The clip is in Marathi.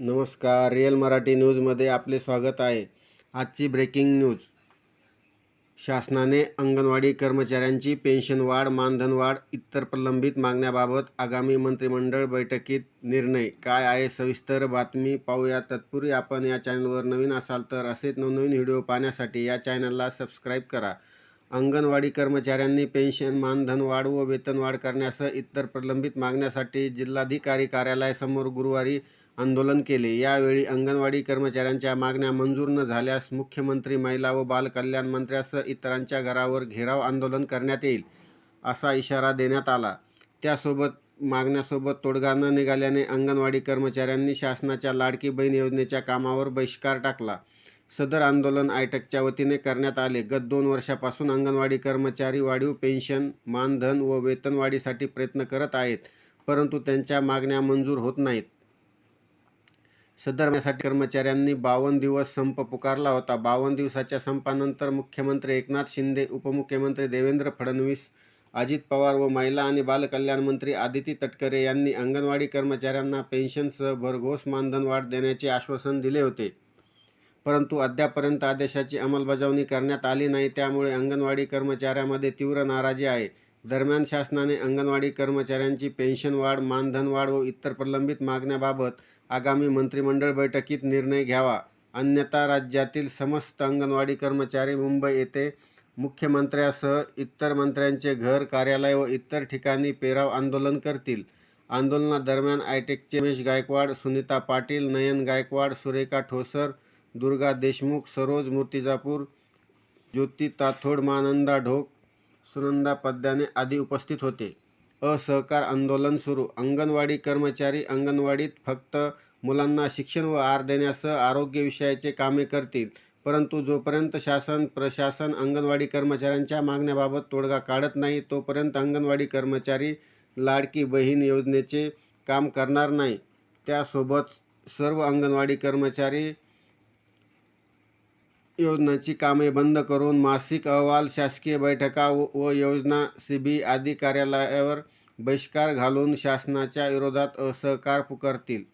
नमस्कार रिअल मराठी न्यूजमध्ये आपले स्वागत आहे. आजची ब्रेकिंग न्यूज. शासनाने अंगणवाडी कर्मचाऱ्यांची पेन्शन वाढ मानधन वाढ इतर प्रलंबित मागण्याबाबत आगामी मंत्रिमंडळ बैठकीत निर्णय. काय आहे? सविस्तर बातमी पाहूया. तत्पूर्वी आपण या चॅनलवर नवीन असाल तर असेच नवनवीन व्हिडिओ पाहण्यासाठी या चॅनलला सबस्क्राईब करा. अंगणवाडी कर्मचाऱ्यांनी पेन्शन मानधन वाढ व वेतनवाढ करण्यासह इतर प्रलंबित मागण्यासाठी जिल्हाधिकारी कार्यालयासमोर गुरुवारी आंदोलन केले. यावेळी अंगणवाडी कर्मचाऱ्यांच्या मागण्या मंजूर न झाल्यास मुख्यमंत्री महिला व बालकल्याण मंत्र्यासह इतरांच्या घरावर घेराव आंदोलन करण्यात येईल असा इशारा देण्यात आला. त्यासोबत मागण्यासोबत तोडगा न निघाल्याने अंगणवाडी कर्मचाऱ्यांनी शासनाच्या लाडकी बहीण योजनेच्या कामावर बहिष्कार टाकला. सदर आंदोलन आयटकच्या वतीने करण्यात आले. गत दोन वर्षापासून अंगणवाडी कर्मचारी वाढीव पेन्शन मानधन व वेतनवाढीसाठी प्रयत्न करत आहेत परंतु त्यांच्या मागण्या मंजूर होत नाहीत. सदर कर्मचाऱ्यांनी बावन्न दिवस संप पुकारला होता. बावन्न दिवसाच्या संपानंतर मुख्यमंत्री एकनाथ शिंदे उपमुख्यमंत्री देवेंद्र फडणवीस अजित पवार व महिला आणि बालकल्याण मंत्री आदिती तटकरे यांनी अंगणवाडी कर्मचाऱ्यांना पेन्शनसह भरघोस मानधन वाढ देण्याचे आश्वासन दिले होते. परंतु अद्यापर्यंत आदेशाची अंमलबजावणी करण्यात आली नाही. त्यामुळे अंगणवाडी कर्मचाऱ्यामध्ये तीव्र नाराजी आहे. दरम्यान शासनाने अंगणवाडी कर्मचाऱ्यांची पेन्शन वाढ मानधन वाढ व इतर प्रलंबित मागण्याबाबत आगामी मंत्रिमंडळ बैठकीत निर्णय घ्यावा. अन्यथा राज्यातील समस्त अंगणवाडी कर्मचारी मुंबई येथे मुख्यमंत्र्यासह इतर मंत्र्यांचे घर कार्यालय व इतर ठिकाणी पेराव आंदोलन करतील. आंदोलनादरम्यान आयटेकचे रमेश गायकवाड सुनीता पाटील नयन गायकवाड सुरेखा ठोसर दुर्गा देशमुख सरोज मूर्तिजापूर ज्योती ताथोड मानंदा ढोक सुनंदा पद्याने आदी उपस्थित होते. असहकार आंदोलन सुरू. अंगणवाडी कर्मचारी अंगणवाडीत फक्त मुलांना शिक्षण व आर देण्यासह आरोग्य विषयाचे कामे करतील परंतु जोपर्यंत शासन प्रशासन अंगणवाडी कर्मचाऱ्यांच्या मागण्याबाबत तोडगा काढत नाही तोपर्यंत अंगणवाडी कर्मचारी लाडकी बहीण योजनेचे काम करणार नाही. त्यासोबत सर्व अंगणवाडी कर्मचारी योजनांची कामे बंद करून मासिक अहवाल शासकीय बैठका व व योजना सीबी आदी कार्यालयावर बहिष्कार घालून शासनाच्या विरोधात असहकार पुकारतील.